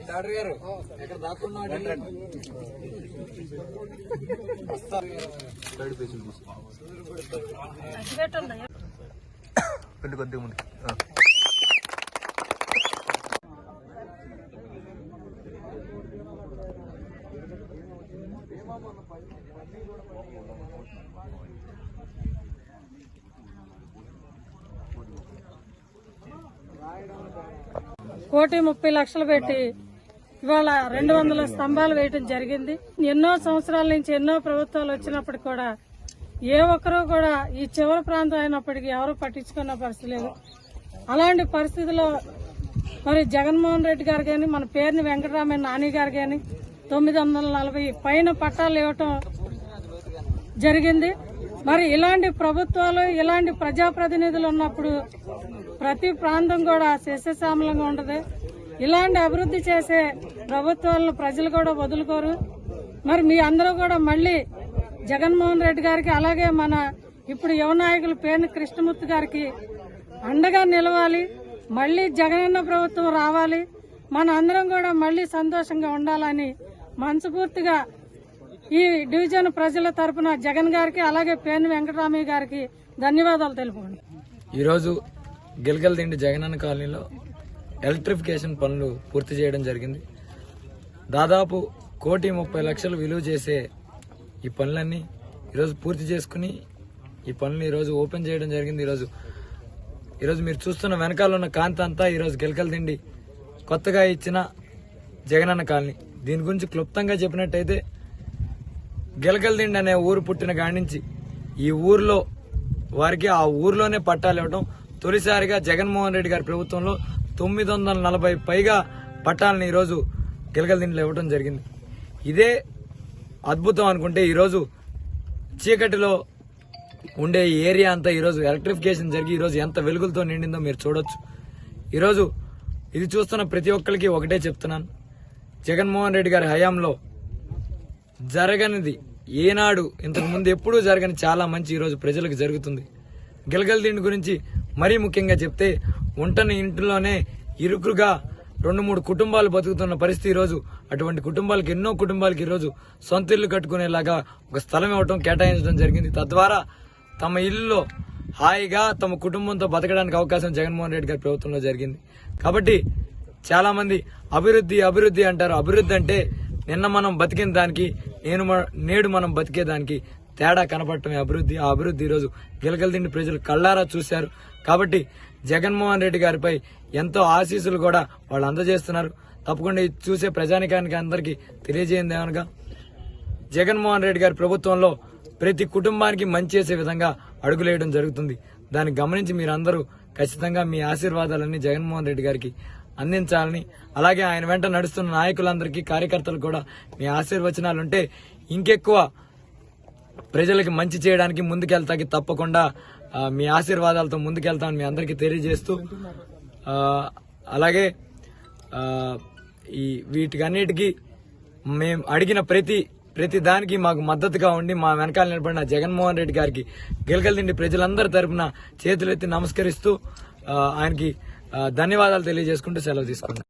Doctor గారు ఎక్కడ దాక్కున్నాడు పెళ్ళి కొద్దిగా ముందు ఆ. కోటి ముప్పై లక్షలు పెట్టి ఇవాళ రెండు వందల స్తంభాలు వేయటం జరిగింది. ఎన్నో సంవత్సరాల నుంచి ఎన్నో ప్రభుత్వాలు వచ్చినప్పటికి కూడా ఏ ఒక్కరూ కూడా ఈ చివరి ప్రాంతం అయినప్పటికీ ఎవరు పట్టించుకున్న పరిస్థితి లేదు. అలాంటి పరిస్థితిలో మరి జగన్మోహన్ రెడ్డి గారు కానీ మన పేరుని వెంకటరామయ్య నాని గారు కానీ తొమ్మిది వందల నలభై పైన పట్టాలు ఇవ్వటం జరిగింది. మరి ఇలాంటి ప్రభుత్వాలు ఇలాంటి ప్రజాప్రతినిధులు ఉన్నప్పుడు ప్రతి ప్రాంతం కూడా సస్యశ్యామలంగా ఉండదు ఇలాంటి అభివృద్ధి చేసే ప్రభుత్వాలను ప్రజలు కూడా వదులుకోరు. మరి మీ అందరూ కూడా మళ్ళీ జగన్మోహన్ రెడ్డి గారికి అలాగే మన ఇప్పుడు యువ నాయకులు పేర్ని కృష్ణమూర్తి గారికి అండగా నిలవాలి. మళ్ళీ జగనన్న ప్రభుత్వం రావాలి. మన అందరం కూడా మళ్ళీ సంతోషంగా ఉండాలని మనస్ఫూర్తిగా ఈ డివిజన్ ప్రజల తరపున జగన్ గారికి అలాగే పేర్ని వెంకటరామయ్య గారికి ధన్యవాదాలు తెలుపుకోండి ఈరోజు గిలగల దిండి జగనన్న కాలనీలో ఎలక్ట్రిఫికేషన్ పనులు పూర్తి చేయడం జరిగింది. దాదాపు కోటి ముప్పై లక్షలు విలువ చేసే ఈ పనులన్నీ ఈరోజు పూర్తి చేసుకుని ఈ పనులు ఈరోజు ఓపెన్ చేయడం జరిగింది. ఈరోజు ఈరోజు మీరు చూస్తున్న వెనకాల ఉన్న కాంతి అంతా ఈరోజు గిలకల దిండి కొత్తగా ఇచ్చిన జగనన్న కాలనీ. దీని గురించి క్లుప్తంగా చెప్పినట్టయితే గిలకలదిండి అనే ఊరు పుట్టిన కాడి నుంచి ఈ ఊర్లో వారికి ఆ ఊర్లోనే పట్టాలు ఇవ్వడం తొలిసారిగా జగన్మోహన్ రెడ్డి గారి ప్రభుత్వంలో తొమ్మిది వందల నలభై పైగా పట్టాలను ఈరోజు గిలకలదిండిలో ఇవ్వడం జరిగింది. ఇదే అద్భుతం అనుకుంటే ఈరోజు చీకటిలో ఉండే ఈ ఏరియా అంతా ఈరోజు ఎలక్ట్రిఫికేషన్ జరిగి ఈరోజు ఎంత వెలుగులతో నిండిందో మీరు చూడొచ్చు. ఈరోజు ఇది చూస్తున్న ప్రతి ఒక్కరికి ఒకటే చెప్తున్నాను. జగన్మోహన్ రెడ్డి గారి హయాంలో జరగనిది ఏనాడు ఇంతకుముందు ఎప్పుడూ జరగని చాలా మంచి ఈరోజు ప్రజలకు జరుగుతుంది. గిలగల దీని గురించి మరీ ముఖ్యంగా చెప్తే ఉంటని ఇంటిలోనే ఇరుకుగా రెండు మూడు కుటుంబాలు బతుకుతున్న పరిస్థితి ఈరోజు అటువంటి కుటుంబాలకు ఎన్నో కుటుంబాలకి ఈరోజు సొంత ఇల్లు కట్టుకునేలాగా ఒక స్థలం ఇవ్వటం కేటాయించడం జరిగింది. తద్వారా తమ ఇల్లులో హాయిగా తమ కుటుంబంతో బతకడానికి అవకాశం జగన్మోహన్ రెడ్డి గారి ప్రభుత్వంలో జరిగింది. కాబట్టి చాలామంది అభివృద్ధి అభివృద్ధి అంటారు. అభివృద్ధి అంటే నిన్న మనం బతికిన దానికి నేను మ- నేడు మనం బతికేదానికి తేడా కనపడటమే అభివృద్ధి. ఆ అభివృద్ధి ఈరోజు గిలగలదిండి ప్రజలు కళ్ళారా చూశారు. కాబట్టి జగన్మోహన్ రెడ్డి గారిపై ఎంతో ఆశీస్సులు కూడా వాళ్ళు అందజేస్తున్నారు. తప్పకుండా ఇది చూసే ప్రజానికానికి అందరికీ తెలియజేయండి ఏమనగా. జగన్మోహన్ రెడ్డి గారి ప్రభుత్వంలో ప్రతి కుటుంబానికి మంచి చేసే విధంగా అడుగులేయడం జరుగుతుంది. దాన్ని గమనించి మీరందరూ ఖచ్చితంగా మీ ఆశీర్వాదాలన్నీ జగన్మోహన్ రెడ్డి గారికి అందించాలని అలాగే ఆయన వెంట నడుస్తున్న నాయకులందరికీ కార్యకర్తలు కూడా మీ ఆశీర్వచనాలు ఉంటే ఇంకెక్కువ ప్రజలకి మంచి చేయడానికి ముందుకెళ్తాకి తప్పకుండా మీ ఆశీర్వాదాలతో ముందుకెళ్తామని మీ అందరికీ తెలియజేస్తూ అలాగే ఈ వీటికన్నిటికీ మేము అడిగిన ప్రతి ప్రతి దానికి మాకు మద్దతుగా ఉండి మా వెనకాల నిలబడిన జగన్మోహన్ రెడ్డి గారికి గిలకలదిండి ప్రజలందరి తరపున చేతులెత్తి నమస్కరిస్తూ ఆయనకి ధన్యవాదాలు తెలియజేసుకుంటూ సెలవు తీసుకుంటాం